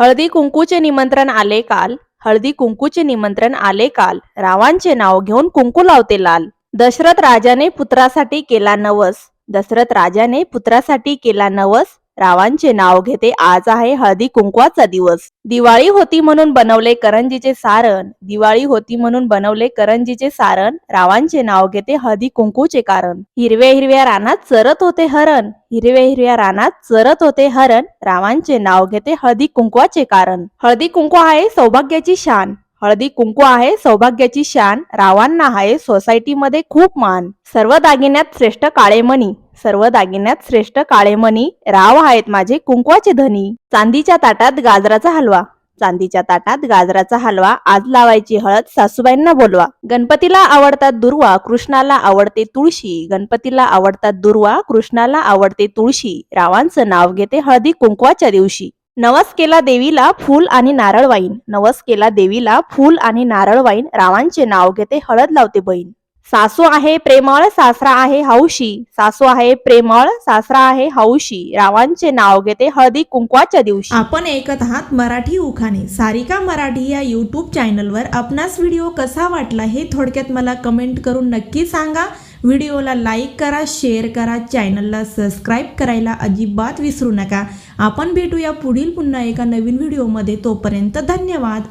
हळदी कुंकूचे निमंत्रण आले काल. हळदी कुंकूचे निमंत्रण आले काल. रावांचे नाव घेऊन कुंकू लावते लाल. दशरथ राजाने पुत्रासाठी केला नवस. दशरथ राजाने पुत्रासाठी केला नवस. रावांचे नाव घेते आज आहे हळदी कुंकवाचा दिवस. दिवाळी होती म्हणून बनवले करंजीचे सारण. दिवाळी होती म्हणून बनवले करंजीचे सारण. रावांचे नाव घेते हळदी कुंकूचे कारण. हिरव्या हिरव्या रानात चरत होते हरण. हिरव्या हिरव्या रानात चरत होते हरण. रावांचे नाव घेते हळदी कुंकवाचे कारण. हळदी कुंकू आहे सौभाग्याची शान. हळदी कुंकू आहे सौभाग्याची शान रावांना आहे सोसायटीमध्ये खूप मान. सर्व दागिन्यात श्रेष्ठ काळेमणी सर्व दागिन्यात श्रेष्ठ काळेमणी राव आहेत माझे कुंकवाचे धनी. चांदीच्या ताटात गाजराचा हलवा. चांदीच्या ताटात गाजराचा हलवा. आज लावायची हळद सासूबाईंना बोलवा. गणपतीला आवडतात दुर्वा कृष्णाला आवडते तुळशी. गणपतीला आवडतात दुर्वा कृष्णाला आवडते तुळशी. रावांचं नाव घेते हळदी कुंकवाच्या दिवशी. नवस केला देवीला फूल आणि नारळ वाईन. नवस केला देवीला फूल आणि नारळ वाईन. रावांचे नाव घेते हळद लावते बहीण. सासू आहे प्रेमळ सासरा आहे हौशी. सासू आहे प्रेमळ सासरा आहे हौशी. रावांचे नाव घेते हळदी कुंकवाच्या दिवशी. आपण ऐकत आहात मराठी उखाणे. सारिका मराठी या यूट्यूब चॅनलवर आपणास व्हिडिओ कसा वाटला हे थोडक्यात मला कमेंट करून नक्की सांगा. व्हिडिओला लाईक करा शेअर करा चॅनलला सबस्क्राईब करायला अजिबात विसरू नका. आपण भेटूया पुढील पुन्हा एका नवीन व्हिडिओमध्ये. तोपर्यंत धन्यवाद.